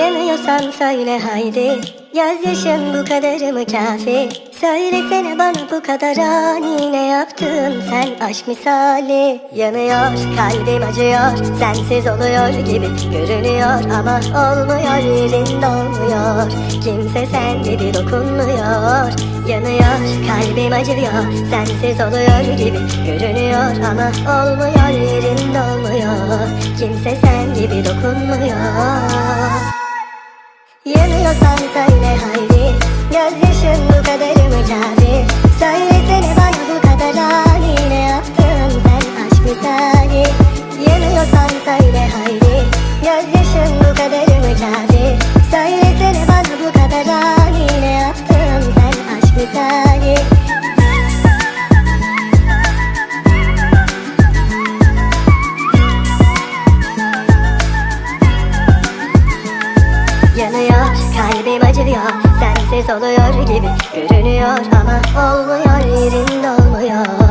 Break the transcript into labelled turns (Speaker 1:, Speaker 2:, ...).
Speaker 1: Yanıyorsan söyle haydi. Gözyaşın bu kadar mı kafi? Söylesene bana bu kadar ani. Ne yaptın sen aşk misali? Yanıyor kalbim acıyor. Sensiz oluyor gibi görünüyor. Ama olmuyor yerinde olmuyor. Kimse sen gibi dokunmuyor. Yanıyor kalbim acıyor. Sensiz oluyor gibi görünüyor. Ama olmuyor yerinde olmuyor. Kimse sen gibi dokunmuyor Yanıyorsan söyle haydi. Gözyaşın bu kadar mı kafi Söylesene bana bu kadar ani. Ne yaptın sen aşk misali? Yanıyorsan söyle haydi. Gözyaşın bu kadar mı kafi Söylesene bana bu kadar ani Yanıyor kalbim acıyor Sensiz oluyor gibi görünüyor Ama olmuyor yerinde olmuyor